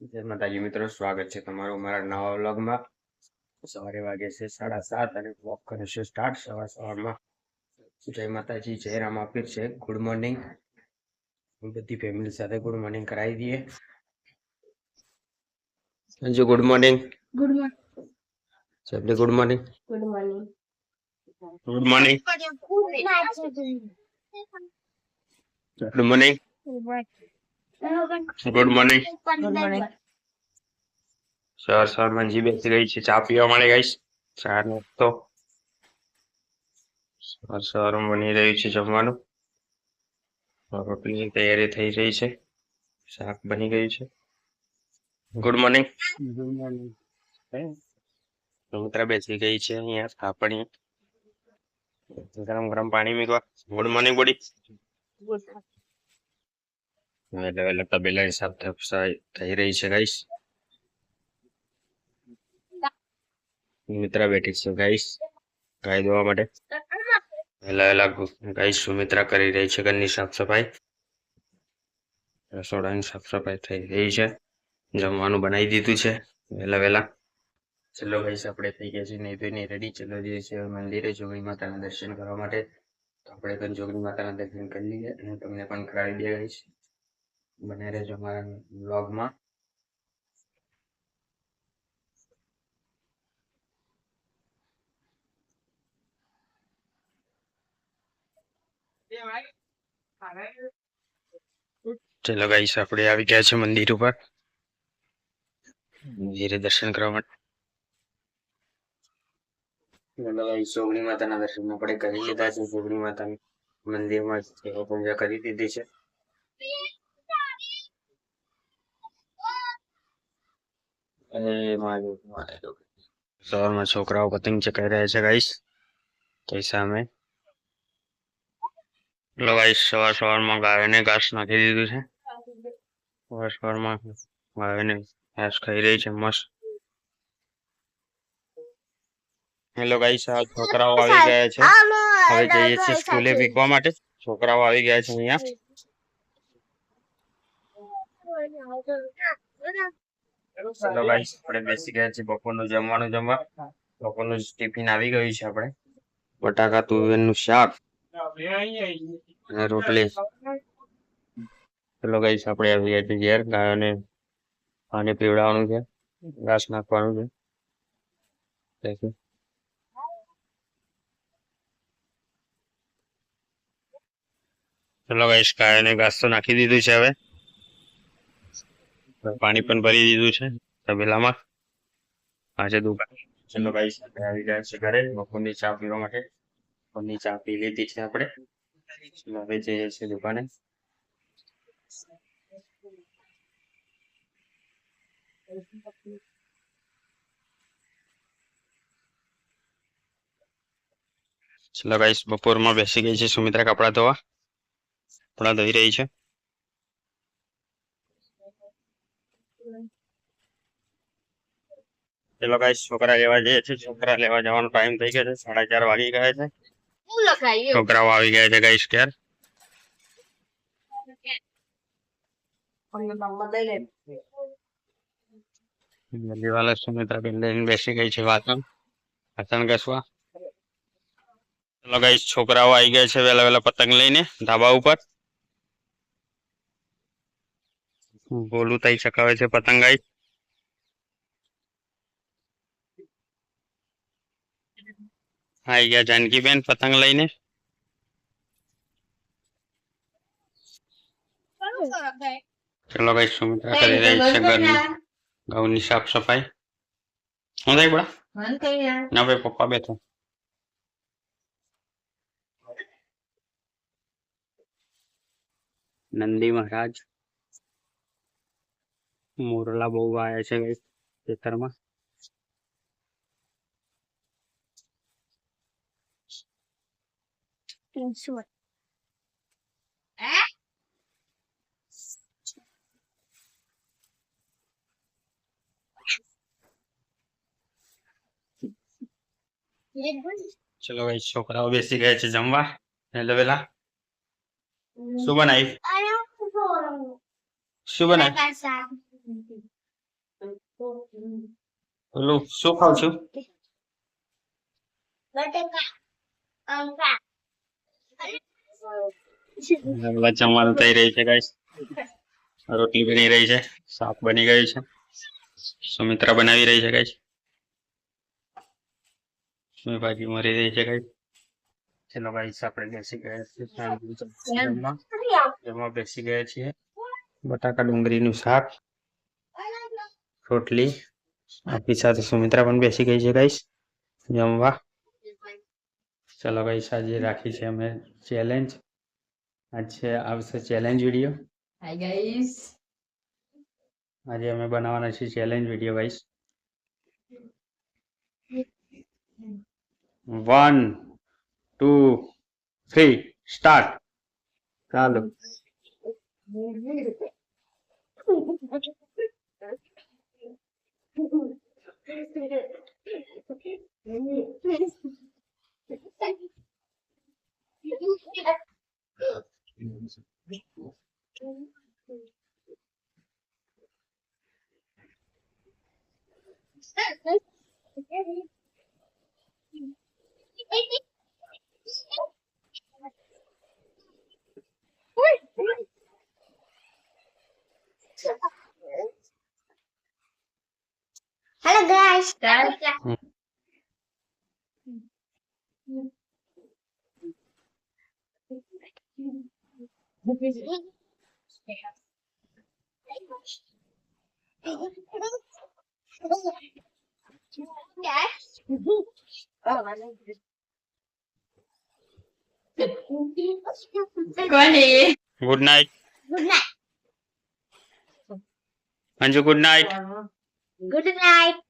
જય માતાજી મિત્રો સ્વાગત છે તમારું મારા નવા વ્લોગમાં. સવારે વાગે છે સાડા સાત અને વોક કરે છે સ્ટાર્ટ સવાર સવારમાં. જય માતાજી જય રામ આપીર છે ગુડ મોર્નિંગ બધી ફેમિલી સાથે ગુડ મોર્નિંગ કરાવી દઈએ. Sanju good morning good morning સબને good morning good morning good morning good morning good morning good morning સવાર સવારમાં જી બેસી ગઈ છે. ચા પીવા મળે ગઈશ ચા નાસ્તો. સવાર સવારમાં બની રહ્યું છે જમવાનું. રોટલીની તૈયારી થઈ રહી છે. શાક બની ગયું છે. Good morning good morning Sumitra બેસી ગઈ છે અહીંયા થાપણી ગરમ ગરમ પાણી મૂકવા ગુડ મોર્નિંગ બોડી વહેલા તબેલાની સાફ સફાઈ થઈ રહી છે ગાઈસ. સુમિત્રા બેઠી છે ગાઈસ, ગાય દોવા માટે. વહેલા વહેલા ગાઈસ સુમિત્રા કરી રહી છે ઘરની સાફ સફાઈ. રસોડાની સાફ સફાઈ થઈ રહી છે. જમવાનું બનાવી દીધું છે વહેલા વહેલા. ચલો ગાઈસ, આપણે થઈ ગયા છે નહીં તો નહીં રેડી ચલો જઈએ છીએ મંદિરે જોગણી માતાના દર્શન કરવા માટે. તો આપણે પણ જોગણી માતાના દર્શન કરી લઈએ અને તમને પણ કરાવી દે ગાઈસ. બને રહેજો અમારા બ્લોગમાં ચલો ગાઈસ આપણે આવી ગયા છે મંદિર ઉપર. મંદિરે દર્શન કરવા માટે. ચલો ગાઈસ જોગણી માતાના દર્શન આપણે કરી લીધા છે. જોગણી માતા મંદિરમાં પૂજા કરી દીધી છે. અરે મારું મારું સવારમાં છોકરાઓ પતંગ ચકાઈ રહ્યા છે ગાઈસ કઈ સામે લો ગાઈસ સવાર સવારમાં ગાયોને ઘાસ નાખી દીધું છે સવાર સવારમાં ગાયોને ઘાસ ખાઈ રહી છે મસ્ત હેલો ગાઈસ આ છોકરાઓ આવી ગયા છે હવે જઈએ છીએ સ્કૂલે પીકવા માટે છોકરાઓ આવી ગયા છે અહીંયા ચલો. ગાઈસ આપણે બેસી ગયા છીએ બપોરનું જમવાનું જમવા. બપોરનું ટિફિન આવી ગયું છે આપણે. બટાકા તુવેરનું શાક અને રોટલી. ચલો ગાઈસ આપણે આવી ગયા છીએ ઘેર. ગાયોને પાણી પીવડાવવાનું છે. ઘાસ નાખવાનું છે. ચલો ગાઈસ ગાયોને ઘાસ તો નાખી દીધું છે હવે. પાણી પણ ભરી દીધું છે તબેલામાં. આજે દુકાન. ચલો ભાઈ સાથે આવી ગયા છે ઘરે બપોરની ચા પીવા માટે. બપોરની ચા પી લીધી છે આપણે. ચલો હવે જઈએ છીએ દુકાને. ચલો ગાઈસ બપોરમાં બેસી ગઈ છે સુમિત્રા કપડા ધોવા. કપડાં ધોઈ રહી છે. ચલો ગાઈસ છોકરા લેવા જઈએ છે છોકરા લેવા જવાનો ટાઈમ થઈ ગયો છે સાડા ચાર વાગી ગયા છે. શું લખાયું છોકરાઓ આવી ગયા છે ગાઈસ ઘેર. દિવાલા સુમિત્રા બેન લઈને બેસી ગઈ છે વાસણ. વાસણ ઘસવા. ચલો ગાઈસ છોકરાઓ આવી ગયા છે વેલા વેલા પતંગ લઈને ધાબા ઉપર. બોલું તઈ શકાવે છે પતંગ ગાઈસ આવી ગયા જાનકી બેન પતંગ લઈને. ચલો ભાઈ સુમિત્રા કરી રહી છે ઘરની. ઘઉંની સાફ સફાઈ. હું થાય બડા ના ભાઈ, પપ્પા બેઠો. નંદી મહારાજ. મોરલા બહુ આવ્યા છે ગાઈસ ખેતરમાં. ચલો ભાઈ છોકરાઓ બેસી ગયા છે જમવા. હેલો વેલા શું બનાવી શું બનાવી ઓલું શું ખાવ છું? જમવાનું થઈ રહી છે ગાઈસ રોટલી બની રહી છે શાક બની ગયું છે. સુમિત્રા બનાવી રહી છે ગાઈસ ભાજી મરી રહી છે ગાઈસ ચલો ગાઈસ આપણે બેસી ગયા છીએ જમવા બેસી ગયા છીએ. બટાકા ડુંગળીનું શાક. રોટલી. આપણી સાથે સુમિત્રા પણ બેસી ગઈ છે ગાઈસ જમવા. ચલો ગાઈસ આજે રાખી છે અમે ચેલેન્જ આજે આવશે ચેલેન્જ વીડિયો હાય ગાઈસ આજે અમે બનાવવાના છે challenge video guys one two three start ચાલો. હેલો ગાઈસ કોની good night good night Anju good night good night good